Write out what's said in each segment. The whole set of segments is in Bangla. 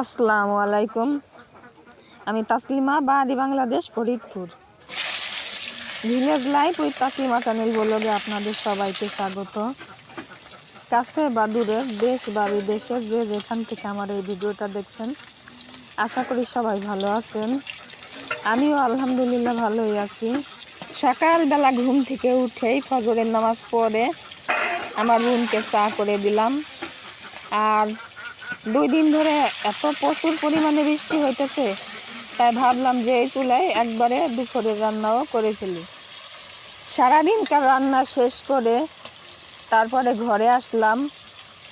আসসালামু আলাইকুম। আমি Taslima Bahari Bangladesh, Faridpur. Village life with Taslima channel বলবে আপনাদের সবাইকে স্বাগত। কাছে বা দূরে, দেশ বা বিদেশে যে যেখান থেকে আমার এই ভিডিওটা দেখছেন, আশা করি সবাই ভালো আছেন। আমিও আলহামদুলিল্লাহ ভালোই আছি। সকালবেলা ঘুম থেকে উঠেই ফজরের নামাজ পড়ে আমার বোনকে চা করে দিলাম। আর দুই দিন ধরে এত প্রচুর পরিমাণে বৃষ্টি হইতেছে, তাই ভাবলাম যে এই চুলায় একবারে দুপুরের রান্নাও করে ফেলি। সারাদিনকার রান্না শেষ করে তারপরে ঘরে আসলাম,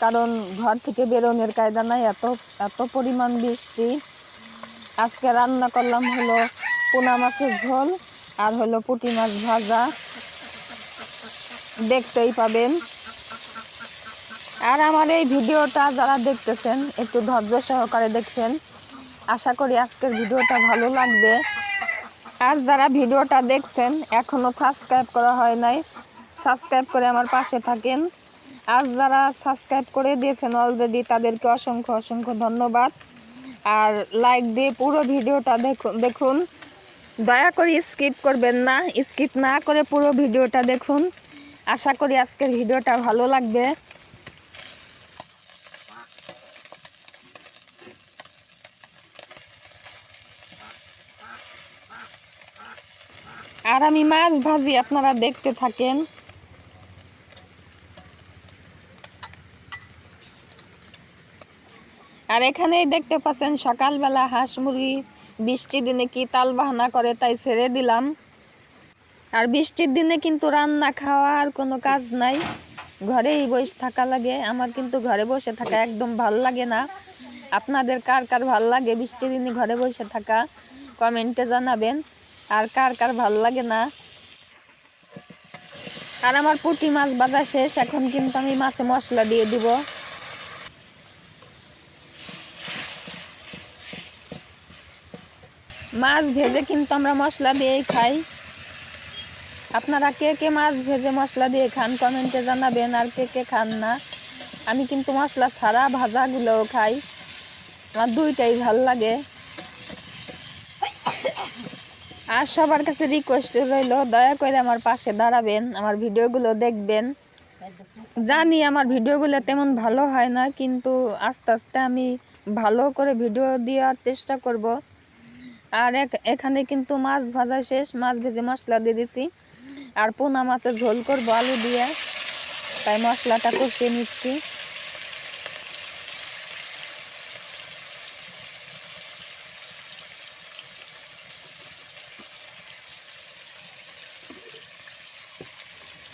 কারণ ঘর থেকে বেরোনোর কায়দা নাই, এত এত পরিমাণ বৃষ্টি। আজকে রান্না করলাম হলো পোনা মাছের ঝোল আর হলো পুঁটি মাছ ভাজা। দেখতেই পাবেন আর আমার এই ভিডিওটা যারা দেখতেছেন, একটু ধৈর্য সহকারে দেখছেন, আশা করি আজকের ভিডিওটা ভালো লাগবে। আর যারা ভিডিওটা দেখছেন, এখনও সাবস্ক্রাইব করা হয় নাই, সাবস্ক্রাইব করে আমার পাশে থাকেন। আর যারা সাবস্ক্রাইব করে দিয়েছেন অলরেডি তাদেরকে অসংখ্য অসংখ্য ধন্যবাদ। আর লাইক দিয়ে পুরো ভিডিওটা দেখুন দেখুন। দয়া করে স্কিপ করবেন না স্কিপ না করে পুরো ভিডিওটা দেখুন। আশা করি আজকের ভিডিওটা ভালো লাগবে। আর আমি মাছ ভাজি আপনারা দেখতে থাকেন। আর এখানেই দেখতে পাচ্ছেন সকালবেলা হাঁস মুরগি বৃষ্টির দিনে কি তাল বাহানা করে তাই ছেড়ে দিলাম। আর বৃষ্টির দিনে কিন্তু রান্না খাওয়ার কোনো কাজ নাই। ঘরেই বসে থাকা লাগে, আমার কিন্তু ঘরে বসে থাকা একদম ভালো লাগে না। আপনাদের কার কার ভালো লাগে বৃষ্টির দিনে ঘরে বসে থাকা? কমেন্টে জানাবেন। আর কার কার ভালো লাগে না? আর আমার পুঁটি মাছ বাজা শেষ, এখন কিন্তু আমি মাছে মশলা দিয়ে দিব। মাছ ভেজে কিন্তু আমরা মশলা দিয়েই খাই। আপনারা কে কে মাছ ভেজে মশলা দিয়ে খান, কমেন্টে জানাবেন আর কে কে খান না। আমি কিন্তু মশলা ছাড়া ভাজাগুলোও খাই। আমার দুইটাই ভালো লাগে। আর সবার কাছে রিকোয়েস্ট রইল, দয়া করে আমার পাশে দাঁড়াবেন, আমার ভিডিওগুলো দেখবেন। জানি আমার ভিডিওগুলো তেমন ভালো হয় না, কিন্তু আস্তে আস্তে আমি ভালো করে ভিডিও দেওয়ার চেষ্টা করব। আর এখানে কিন্তু মাছ ভাজা শেষ, মাছ ভেজে মশলা দিয়ে দিছি। আর পোনা মাছের ঝোল করব আলু দিয়ে, তাই মশলাটা কষিয়ে নিচ্ছি।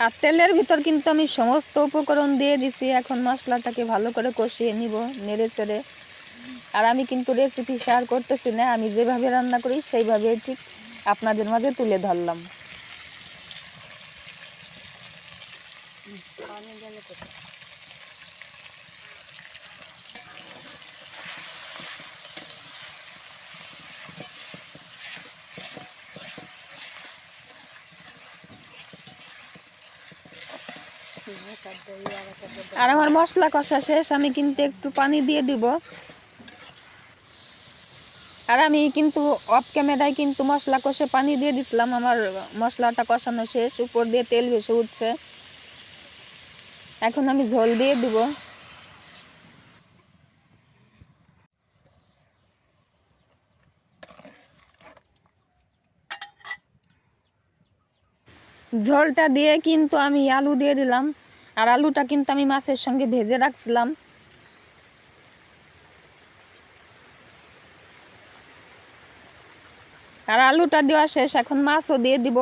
আর তেলের ভিতর কিন্তু আমি সমস্ত উপকরণ দিয়ে দিছি। এখন মশলাটাকে ভালো করে কষিয়ে নিব নেড়ে চেড়ে। আর আমি কিন্তু রেসিপি শেয়ার করতেছি না, আমি যেভাবে রান্না করি সেইভাবে ঠিক আপনাদের মাঝে তুলে ধরলাম। আর আমার মশলা কষা শেষ, আমি কিন্তু একটু পানি দিয়ে দিব। আর আমি কিন্তু অফ ক্যামেরায় কিন্তু মশলা কষে পানি দিয়ে দিছিলাম, আমার মশলাটা কষানো শেষ, উপর দিয়ে তেল ভেসে উঠছে। এখন আমি ঝোল দিয়ে দিব। ঝোলটা দিয়ে কিন্তু আমি আলু দিয়ে দিলাম। আর আলুটা কিন্তু আমি মাছের সঙ্গে ভেজে রাখছিলাম। আর আলুটা দেওয়া শেষ, এখন মাছও দিয়ে দিব।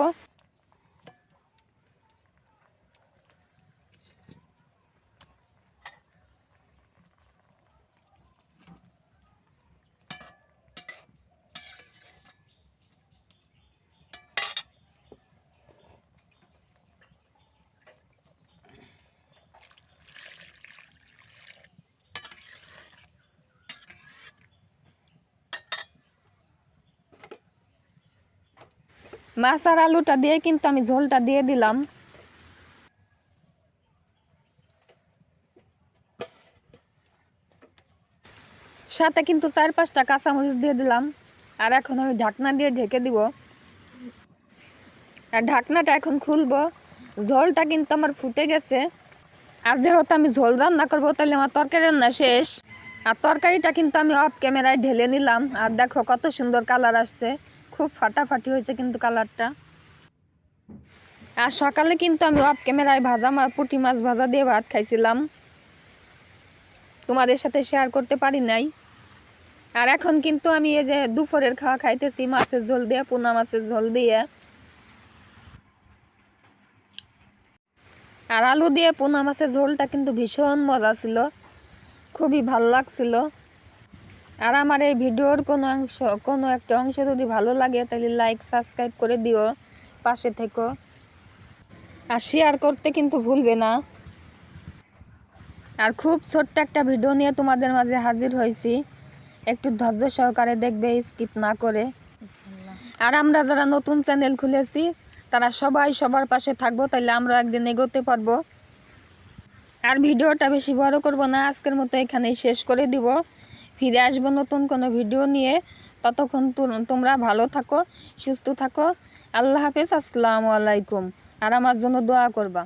মাছ আর আলুটা দিয়ে কিন্তু আমি ঝোলটা দিয়ে দিলাম। সাথে কিন্তু চার পাঁচটা কাঁচামরিচ দিয়ে দিলাম। আর এখন আমি ঢাকনা দিয়ে ঢেকে দিব। আর ঢাকনাটা এখন খুলবো। ঝোলটা কিন্তু আমার ফুটে গেছে। আর যেহেতু আমি ঝোল রান্না করব, তাহলে আমার তরকারি রান্না শেষ। আর তরকারিটা কিন্তু আমি অফ ক্যামেরায় ঢেলে নিলাম। আর দেখো কত সুন্দর কালার আসছে। খুব ফাটাফাটি হয়েছে কিন্তু কালারটা। আর সকালে কিন্তু আমি অফ ক্যামেরায় ভাজা পুঁটি মাছ ভাজা দিয়ে ভাত খাইছিলাম। তোমাদের সাথে শেয়ার করতে পারি নাই। আর এখন কিন্তু আমি এই যে দুপুরের খাওয়া খাইতেছি, মাছের ঝোল দিয়ে, পোনা মাছের ঝোল দিয়ে। আর আলু দিয়ে পোনা মাছের ঝোলটা কিন্তু ভীষণ মজা ছিল। খুবই ভালো লাগছিল। আর আমার এই ভিডিওর কোনো অংশ, কোনো একটা অংশ যদি ভালো লাগে, তাহলে লাইক সাবস্ক্রাইব করে দিও, পাশে থেকো। আর শেয়ার করতে কিন্তু ভুলবে না। আর খুব ছোট্ট একটা ভিডিও নিয়ে তোমাদের মাঝে হাজির হয়েছি। একটু ধৈর্য সহকারে দেখবে স্কিপ না করে। আর আমরা যারা নতুন চ্যানেল খুলেছি, তারা সবাই সবার পাশে থাকব তাহলে আমরা একদিন এগোতে পারব। আর ভিডিওটা বেশি বড় করব না, আজকের মতো এখানেই শেষ করে দিব। ফিরে আসব নতুন কোনো ভিডিও নিয়ে। ততক্ষণ তোমরা ভালো থাকো, সুস্থ থাকো। আল্লাহ হাফেজ, আসসালামু আলাইকুম। আর আমার জন্য দোয়া করবা।